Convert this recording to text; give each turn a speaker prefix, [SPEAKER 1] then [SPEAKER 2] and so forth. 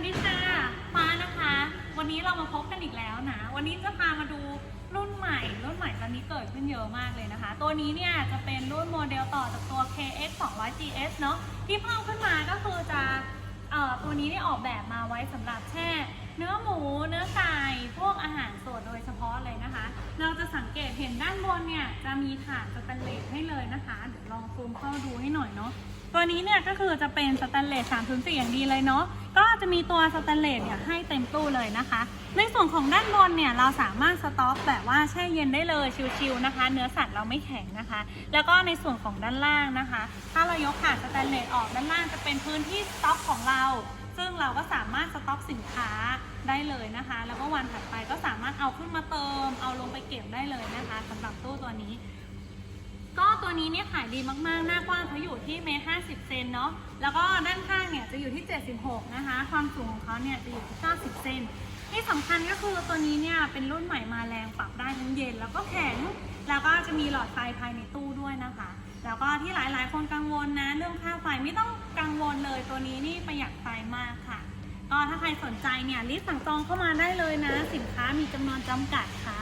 [SPEAKER 1] วัสดีค่ะฟ้านะคะ วันนี้เรามาพบกันอีกแล้วนะ วันนี้จะพามาดูรุ่นใหม่ รุ่นใหม่ตอนนี้เกิดขึ้นเยอะมากเลยนะคะ ตัวนี้เนี่ยจะเป็นรุ่นโมเดลต่อจากตัว KX 200 GS เนอะที่เพิ่มขึ้นมาก็คือจะเอ่อตัวนี้เนี่ยออกแบบมาไว้สำหรับแช่ เนื้อหมูเนื้อไก่พวกอาหารสดโดยเฉพาะเลยนะคะ เราจะสังเกตเห็นด้านบนเนี่ยจะมีถาดสแตนเลสให้เลยนะคะเดี๋ยวลองซูมเข้าดูให้หน่อยเนาะตัวนี้เนี่ยก็คือจะเป็นสแตนเลส304อย่างดีเลยเนาะ ก็จะมีตัวสแตนเลสเนี่ยให้เต็มตู้เลยนะคะ ในส่วนของด้านบนเนี่ยเราสามารถสต็อกแบบว่าแช่เย็นได้เลยชิวๆนะคะ เนื้อสัตว์เราไม่แข็งนะคะ แล้วก็ในส่วนของด้านล่างนะคะ ถ้าเรายกถาดสแตนเลสออกด้านล่างจะเป็นพื้นที่สต็อกของเรา ซึ่งเราก็สามารถสต็อกสินค้าได้เลยนะคะ แล้วก็วันถัดไปก็สามารถเอาขึ้นมาเติม เอาลงไปเก็บได้เลยนะคะสำหรับตู้ตัวนี้ก็ตัวนี้เนี่ยขายดีมากๆ หน้ากว้างเขาอยู่ที่เมตรห้าสิบเซนเนาะ แล้วก็ด้านข้างเนี่ยจะอยู่ 6นะคะ ความสูงของเขาเนี่ยจะอยู่ที่90 เซน ที่สำคัญก็คือตัวนี้เนี่ยเป็นรุ่นใหม่มาแรงปรับได้ทั้งเย็น แล้วก็แข็ง แล้วก็จะมีหลอดไฟภายในตู้ด้วยนะคะ แล้วก็ที่หลายๆ คนกังวลนะเรื่องค่าไฟไม่ต้องกังวลเลย ตัวนี้นี่ประหยัดไฟมากค่ะ ก็ถ้าใครสนใจเนี่ยรีบสั่งจองเข้ามาได้เลยนะ สินค้ามีจำนวนจำกัดค่ะ